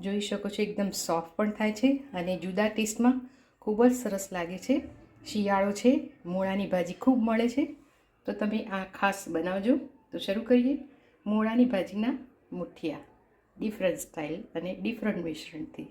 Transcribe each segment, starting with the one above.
જોઈ શકો છો, એકદમ સોફ્ટ પણ થાય છે અને જુદા ટેસ્ટમાં ખૂબ જ સરસ લાગે છે. શિયાળો છે, મૂળાની ભાજી ખૂબ મળે છે. તો તમે આ ખાસ બનાવજો. તો શરૂ કરીએ. મૂળાની ભાજીના મુઠિયા. ડિફરન્ટ સ્ટાઇલ અને ડિફરન્ટ મિશ્રણથી.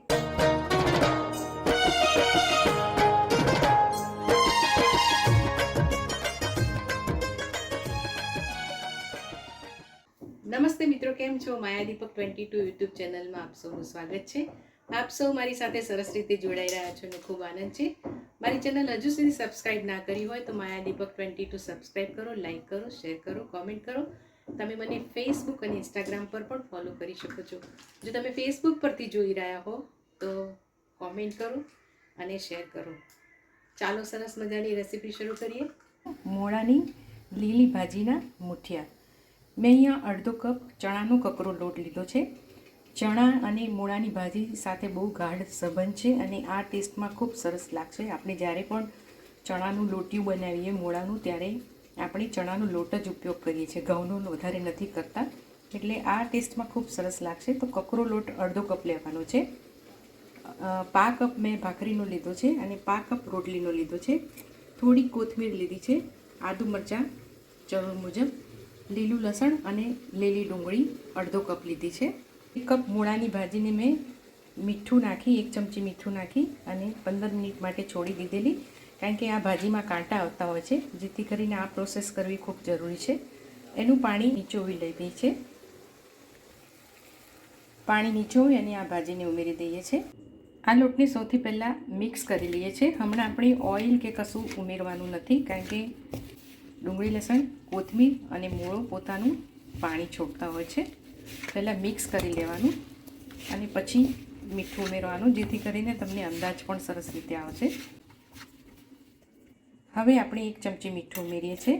કેમ છો Maya Deepak twenty two YouTube ચેનલમાં આપ સૌનું સ્વાગત છે. આપ સૌ મારી સાથે સરસ રીતે જોડાઈ રહ્યા છો અને ખૂબ આનંદ છે. મારી ચેનલ હજુ સુધી સબસ્ક્રાઇબ ના કરી હોય તો Maya Deepak twenty two subscribe કરો, લાઇક કરો, શેર કરો, કોમેન્ટ કરો. તમે મને ફેસબુક અને ઇન્સ્ટાગ્રામ પર પણ ફોલો કરી શકો છો. જો તમે ફેસબુક પરથી જોઈ રહ્યા હો તો કોમેન્ટ કરો અને શેર કરો. ચાલો સરસ મજાની રેસીપી શરૂ કરીએ. મોળાની લીલી ભાજીના મુઠિયા. મેં અહીંયા અડધો કપ ચણાનો કકરો લોટ લીધો છે. ચણા અને મૂળાની ભાજી સાથે બહુ ગાઢ સંબંધ છે અને આ ટેસ્ટમાં ખૂબ સરસ લાગશે. આપણે જ્યારે પણ ચણાનું લોટિયું બનાવીએ મૂળાનું, ત્યારે આપણે ચણાનો લોટ જ ઉપયોગ કરીએ છીએ. ઘઉંનો વધારે નથી કરતા. એટલે આ ટેસ્ટમાં ખૂબ સરસ લાગશે. તો કકરો લોટ અડધો કપ લેવાનો છે. પા કપ મેં ભાખરીનો લીધો છે અને પા કપ રોટલીનો લીધો છે. થોડી કોથમીર લીધી છે. આદુ મરચાં જરૂર મુજબ. લીલું લસણ અને લીલી ડુંગળી અડધો કપ લીધી છે. એક કપ મૂળાની ભાજીને મેં મીઠું નાખી, એક ચમચી મીઠું નાખી અને પંદર મિનિટ માટે છોડી દીધેલી. કારણ કે આ ભાજીમાં કાંટા આવતા હોય છે, જેથી કરીને આ પ્રોસેસ કરવી ખૂબ જરૂરી છે. એનું પાણી નીચોવી દઈએ છે. પાણી નીચોવી અને આ ભાજીને ઉમેરી દઈએ છીએ આ લોટને સૌથી પહેલાં મિક્સ કરી લઈએ છીએ હમણાં આપણે ઓઇલ કે કશું ઉમેરવાનું નથી, કારણ કે ડુંગળી, લસણ, કોથમીર અને મૂળો પોતાનું પાણી છોડતા હોય છે. પહેલાં મિક્સ કરી લેવાનું અને પછી મીઠું ઉમેરવાનું, જેથી કરીને તમને અંદાજ પણ સરસ રીતે આવશે. હવે આપણે એક ચમચી મીઠું ઉમેરીએ છીએ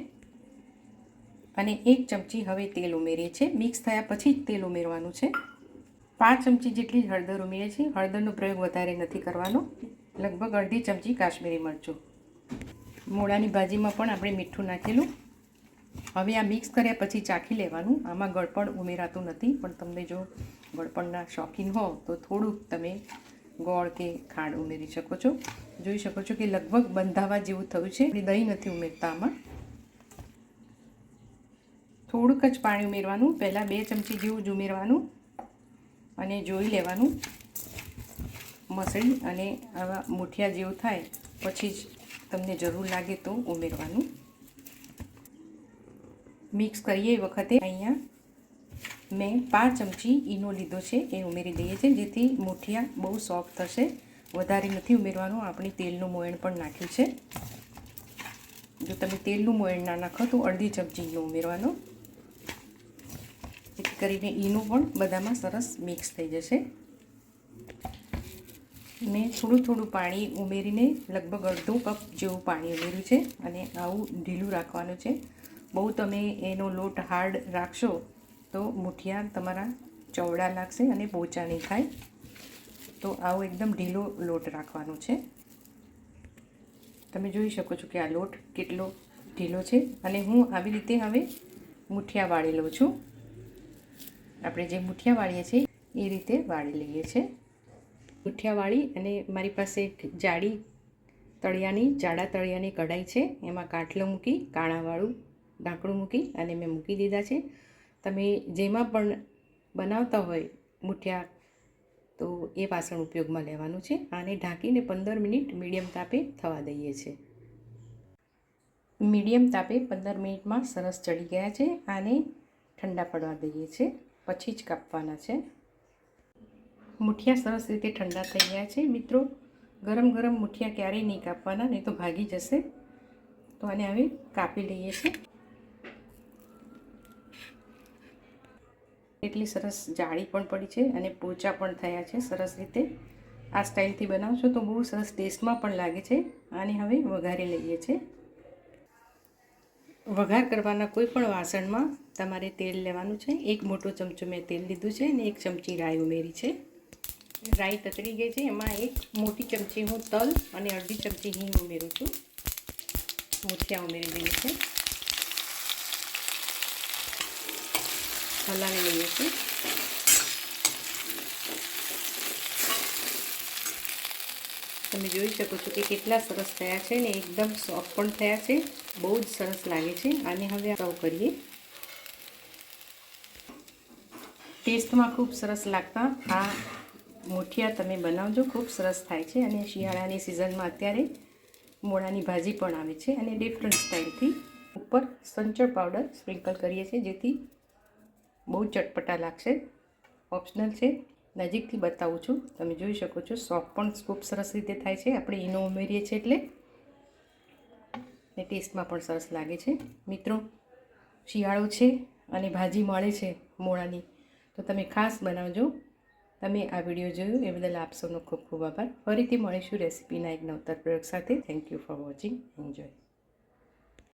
અને એક ચમચી હવે તેલ ઉમેરીએ છીએ. મિક્સ થયા પછી જ તેલ ઉમેરવાનું છે. પાંચ ચમચી જેટલી હળદર ઉમેરીએ છીએ. હળદરનો પ્રયોગ વધારે નથી કરવાનો. લગભગ અડધી ચમચી કાશ્મીરી મરચું. મૂળાની ભાજીમાં પણ આપણે મીઠું નાખેલું. હવે આ મિક્સ કર્યા પછી ચાખી લેવાનું. આમાં ગળપણ ઉમેરાતું નથી, પણ તમને જો ગળપણના શોખીન હો તો થોડુંક તમે ગોળ કે ખાંડ ઉમેરી શકો છો. જોઈ શકો છો કે લગભગ બંધાવા જેવું થયું છે. દહીં નથી ઉમેરતા આમાં. થોડુંક જ પાણી ઉમેરવાનું. પહેલાં બે ચમચી જેવું જ ઉમેરવાનું અને જોઈ લેવાનું. મસળી અને આવા મુઠિયા જેવું થાય, પછી જ તમને જરૂર લાગે તો ઉમેરવાનું. મિક્સ કરીએ એ વખતે. અહીંયા મેં પાંચ ચમચી ઈનો લીધો છે, એ ઉમેરી દઈએ છીએ, જેથી મુઠિયા બહુ સોફ્ટ થશે. વધારે નથી ઉમેરવાનું, આપણે તેલનું મોયણ પણ નાખ્યું છે. જો તમે તેલનું મોયણ ના નાખો તો અડધી ચમચી ઈનો ઉમેરવાનો. જેથી કરીને ઈનો પણ બધામાં સરસ મિક્સ થઈ જશે. મેં થોડું થોડું પાણી ઉમેરીને લગભગ અડધો કપ જેવું પાણી ઉમેર્યું છે અને આવું ઢીલું રાખવાનું છે. બહુ તમે એનો લોટ હાર્ડ રાખશો તો મુઠિયા તમારા ચવડા લાગશે અને પોચા નહીં થાય. તો આવો એકદમ ઢીલો લોટ રાખવાનો છે. તમે જોઈ શકો છો કે આ લોટ કેટલો ઢીલો છે અને હું આવી રીતે હવે મુઠિયા વાળી લઉં છું. આપણે જે મુઠિયા વાળીએ છીએ એ રીતે વાળી લઈએ છીએ. મુઠિયા વાળી અને મારી પાસે એક જાડી તળિયાની, જાડા તળિયાની કઢાઈ છે. એમાં કાટલો મૂકી, કાણાવાળું ઢાંકણું મૂકી અને મેં મૂકી દીધા છે. તમે જેમાં પણ બનાવતા હોય મુઠિયા તો એ વાસણ ઉપયોગમાં લેવાનું છે. આને ઢાંકીને પંદર મિનિટ મીડિયમ તાપે થવા દઈએ છીએ મીડિયમ તાપે પંદર મિનિટમાં સરસ ચડી ગયા છે. આને ઠંડા પડવા દઈએ છીએ પછી જ કાપવાના છે. મુઠિયા સરસ રીતે ઠંડા થઈ ગયા છે. મિત્રો, ગરમ ગરમ મુઠિયા ક્યારેય નહીં કાપવાના, નહીં તો ભાગી જશે. તો આને હવે કાપી લઈએ છીએ. એટલી સરસ જાળી પણ પડી છે અને પોચા પણ થયા છે સરસ રીતે. આ સ્ટાઇલથી બનાવશો તો બહુ સરસ ટેસ્ટમાં પણ લાગે છે. આને હવે વઘારી લઈએ છીએ. વઘાર કરવાના કોઈ પણ વાસણમાં તમારે તેલ લેવાનું છે. એક મોટો ચમચો મેં તેલ લીધું છે અને એક ચમચી રાઈ ઉમેરી છે. રાઈ તતડી ગઈ છે. એમાં એક મોટી ચમચી હું તલ અને અડધી ચમચી હિંગ ઉમેરું છું. મુઠિયા ઉમેરી દઈએ છે. હલાવી લઈએ છીએ. તમે જોઈ શકો છો કે કેટલા સરસ થયા છે ને એકદમ સોફ્ટ પણ થયા છે. બહુ જ સરસ લાગે છે. આને હવે સર્વ કરીએ. ટેસ્ટમાં ખૂબ સરસ લાગતા આ મુઠિયા તમે બનાવજો, ખૂબ સરસ થાય છે અને શિયાળાની સિઝનમાં અત્યારે મોળાની ભાજી પણ આવે છે અને ડિફરન્ટ સ્ટાઇલથી ઉપર સંચળ પાવડર સ્પ્રિંકલ કરીએ છીએ, જેથી બહુ ચટપટા લાગશે. ઓપ્શનલ છે. નજીકથી બતાવું છું. તમે જોઈ શકો છો સોફ્ટ પણ ખૂબ સરસ રીતે થાય છે. આપણે ઈનો ઉમેરીએ છીએ એટલે ને ટેસ્ટમાં પણ સરસ લાગે છે. મિત્રો, શિયાળો છે અને ભાજી મળે છે મોળાની તો તમે ખાસ બનાવજો. તમે આ વીડિયો જોયો એ બદલ આપ સૌનો ખૂબ ખૂબ આભાર. ફરીથી મળીશું રેસીપીના એક નવતર પ્રયોગ સાથે. Thank you for watching enjoy